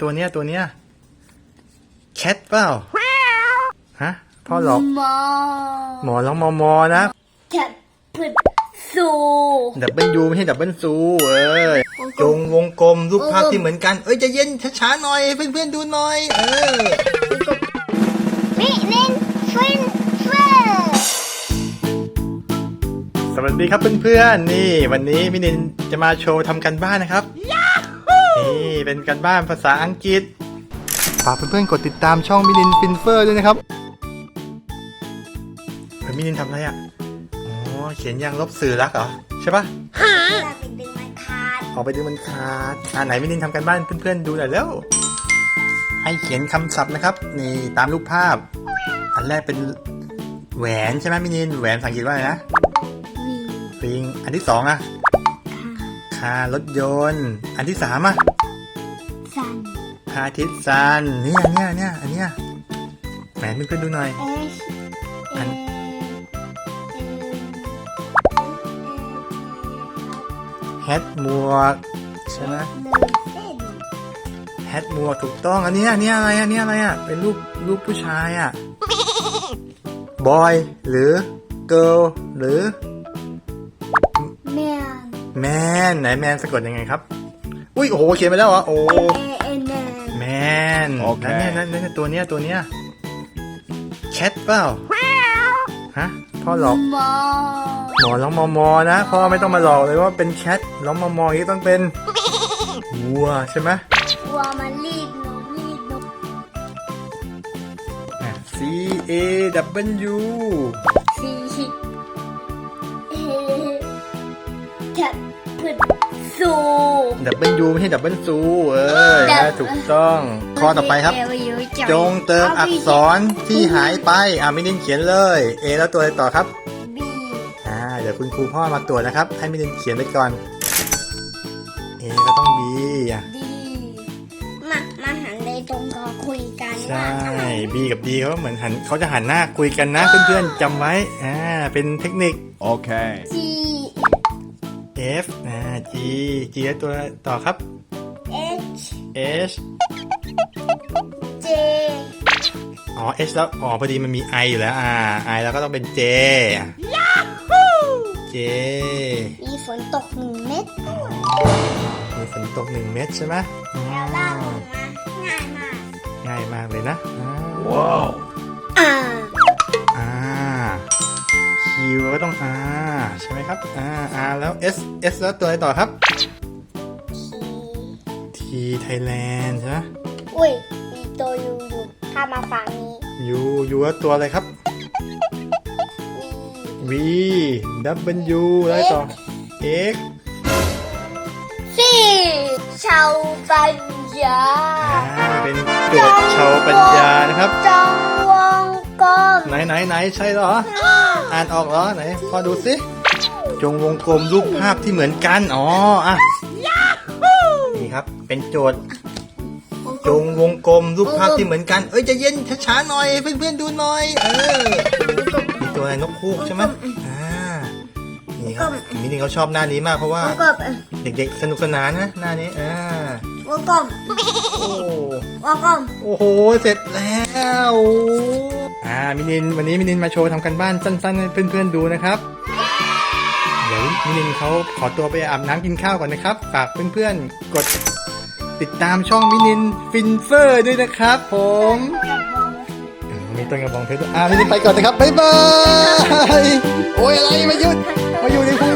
ตัวเนี้ยตัวเนี้ยแคทเปล่าฮะพ่อหลอกมอหมอร้องมอมอนะจะพึ่งสูดับเบิลยูไม่ใช่ดับเบิลซูเอ้ยจงวงกลมรูปภาพที่เหมือนกัน เอ้ยใจะเย็นช้าๆหน่อยเพื่อนๆดูหน่อย เออมินินฟินเฟอร์สวัสดีครับเพื่อนๆนี่ วันนี้มินินจะมาโชว์ทำกันบ้านนะครับ นี่เป็นกันบ้านภาษาอังกฤษฝากเพื่อนๆกดติดตามช่องมินินฟินเฟอร์ด้วยนะครับเฮ้ยมินินทำอะไรอะอ๋อเขียนยางลบสื่อรักเหรอใช่ปะเราเป็นดึงมันขาดออกไปดูมันขาดอ่าไหนมินินทำกันบ้านเพื่อนๆดูหน่อยแล้ว ให้เขียนคำศัพท์นะครับนี่ตามรูปภาพ อันแรกเป็นแหวนใช่ไหมมินินแหวนภาษาอังกฤษว่าอะไรนะมีปิงอันที่สองอะ คารถยนต์ อันที่สามอะสันพระอาทิตย์ซันเนี่ยเนี่ยเนี่ยอันเนี้ยแหวนเพื่อนๆดูหน่อย เอชอัเอนแฮทหมวกใช่ไหมหนึ่งเส้นแฮทหมวกถูกต้อง อันเนี้ยอันเนี้ยอะไรอันเนี้ยอะไรอะเป็นรูปรูปผู้ชายอะบอย หรือเกิร์ลหรือแมน แมนไหนแมนสะกดยังไงครับ อุ้ยโอ้โหเขียนไปแล้วเหรอโอ้เอเอแมนแมนโอเค นั่นเนี่ยนั่นเนี่ยตัวเนี้ยตัวเนี้ยแคทเปล่าฮะพ่อหลอกมอหมอร้องมอมอนะพ่อไม่ต้องมาหลอกเลยว่าเป็นแคทร้องมอมออย่างนี้ต้องเป็นวัวใช่ไหมวัวมันรีดนกรีดนกอะ C A W สีเอ จะพึ่งสูดับเบิลยูไม่ใช่ดับเบิลซูเออนะถูกต้อง ข้อต่อไปครับ จงเติมอักษรที่หายไป อ่ามินินเขียนเลย A แล้วตัวอะไรต่อครับบีอ่าเดี๋ยวคุณครูพ่อมาตรวจนะครับ ให้มิลินเขียนไปก่อน เอก็ต้องบีอะดีมามาหันเลยตรงกอคุยกันใช่ว่าทำไมบีกับดีเขาเหมือนหันเขาจะหันหน้าคุยกันนะเพื่อนๆจำไว้อ่าเป็นเทคนิค Okay. G F อ่า G G แล้วตัวต่อครับ H H J อ๋อ H แล้ว อ๋อ พอดีมันมี I อยู่แล้ว อ่า I แล้วก็ต้องเป็น J J มีฝนตกหนึ่งเม็ดมีฝนตกหนึ่งเม็ดใช่ไหมอืแล้วลากมลงมาง่ายมาก ง่ายมากเลยนะอ่า Wow. อ่าอ่า Q ก็ต้อง R ใช่ไหมครับอ่า R แล้ว S S แล้วตัวอะไรต่อครับ T T Thailand ใช่ไหมอุ้ย มีตัวยูอยู่ถ้ามาฝั่งนี้ U U แล้วตัวอะไรครับมี V W แล้วอะไรต่อ X สี่ชาวปัญญาอ่าเป็นโจทย์ชาวปัญญานะครับจงวงกล มไหนไหนไหนใช่เหรอ อ่านออกเหรอไหนพอดูสิ จงวงกลมรูปภาพที่เหมือนกัน อ๋ออะนี่ครับ เป็นโจทย์ จงวงกลมรูปภาพที่เหมือนกัน เอ้ยใจะเย็นช้าๆหน่อยเพื่อนๆดูหน่อย เออมีตัวอะไรนกคูกใช่ไหมอ่านี่ครับมินิเขาชอบหน้านี้มากเพราะว่าวงกลมเด็กๆสนุกสนานนะหน้านี้อ่าวงกลมโอ้วงกลมโอ้โห เสร็จแล้ว อ่ามินินวันนี้มินินมาโชว์ทำกันบ้านสั้นๆให้เพื่อนๆดูนะครับ เดี๋ยวมินินเขาขอตัวไปอาบน้ำกินข้าวก่อนนะครับ ฝากเพื่อนๆ กดติดตามช่องมินินฟินเฟอร์ด้วยนะครับ ผมอืมมีต้นกระบองเพชรด้วยอ่ามินินไปก่อนนะครับบ๊ายบายโอ้ยอะไรมาหยุดมาอยู่ในพุง